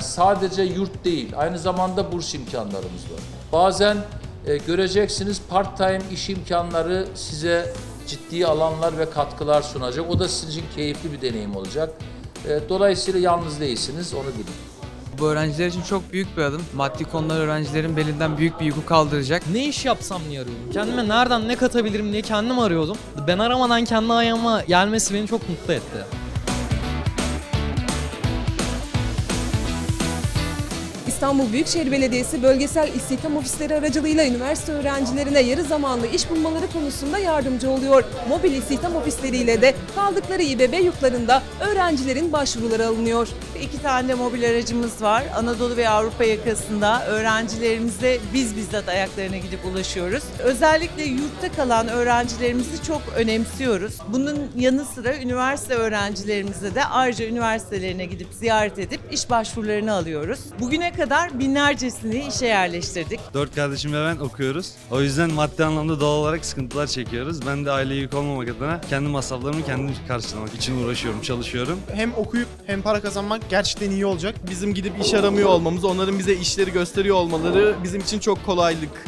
Sadece yurt değil, aynı zamanda burs imkanlarımız var. Bazen e, göreceksiniz part-time iş imkanları size ciddi alanlar ve katkılar sunacak. O da sizin için keyifli bir deneyim olacak. E, dolayısıyla yalnız değilsiniz, onu bilin. Bu öğrenciler için çok büyük bir adım. Maddi konular öğrencilerin belinden büyük bir yükü kaldıracak. Ne iş yapsam diye arıyordum. Kendime nereden ne katabilirim diye kendim arıyordum. Ben aramadan kendi ayağıma gelmesi beni çok mutlu etti. İstanbul Büyükşehir Belediyesi bölgesel istihdam ofisleri aracılığıyla üniversite öğrencilerine yarı zamanlı iş bulmaları konusunda yardımcı oluyor. Mobil istihdam ofisleriyle de kaldıkları İBB yurtlarında öğrencilerin başvuruları alınıyor. İki tane mobil aracımız var. Anadolu ve Avrupa yakasında öğrencilerimize biz bizzat ayaklarına gidip ulaşıyoruz. Özellikle yurtta kalan öğrencilerimizi çok önemsiyoruz. Bunun yanı sıra üniversite öğrencilerimize de ayrıca üniversitelerine gidip ziyaret edip iş başvurularını alıyoruz. Bugüne kadar binlercesini işe yerleştirdik. Dört kardeşim ve ben okuyoruz. O yüzden maddi anlamda doğal olarak sıkıntılar çekiyoruz. Ben de aileye yük olmamak adına kendi masraflarımı kendim karşılamak için uğraşıyorum, çalışıyorum. hem okuyup hem para kazanmak gerçekten iyi olacak. Bizim gidip iş aramıyor olmamız, onların bize işleri gösteriyor olmaları bizim için çok kolaylık.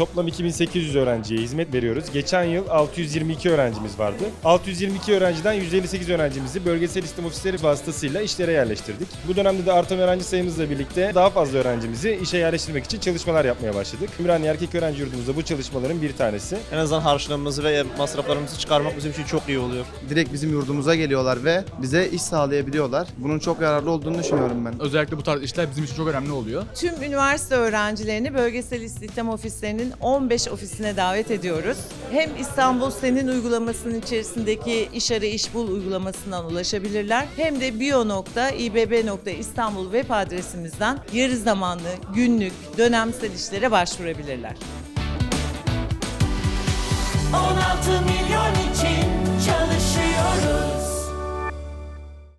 Toplam 2800 öğrenciye hizmet veriyoruz. Geçen yıl 622 öğrencimiz vardı. 622 öğrenciden 158 öğrencimizi bölgesel istihdam ofisleri vasıtasıyla işlere yerleştirdik. Bu dönemde de artan öğrenci sayımızla birlikte daha fazla öğrencimizi işe yerleştirmek için çalışmalar yapmaya başladık. Ümraniye Erkek Öğrenci Yurdumuzda bu çalışmaların bir tanesi. En azından harçlığımızı ve masraflarımızı çıkarmak bizim için çok iyi oluyor. direkt bizim yurdumuza geliyorlar ve bize iş sağlayabiliyorlar. Bunun çok yararlı olduğunu düşünüyorum ben. Özellikle bu tarz işler bizim için çok önemli oluyor. Tüm üniversite öğrencilerini bölgesel istihdam ofislerinin 15 ofisine davet ediyoruz. Hem İstanbul Senin uygulamasının içerisindeki iş ara iş bul uygulamasından ulaşabilirler. Hem de bio.ibb.istanbul web adresimizden yarı zamanlı, günlük, dönemsel işlere başvurabilirler. 16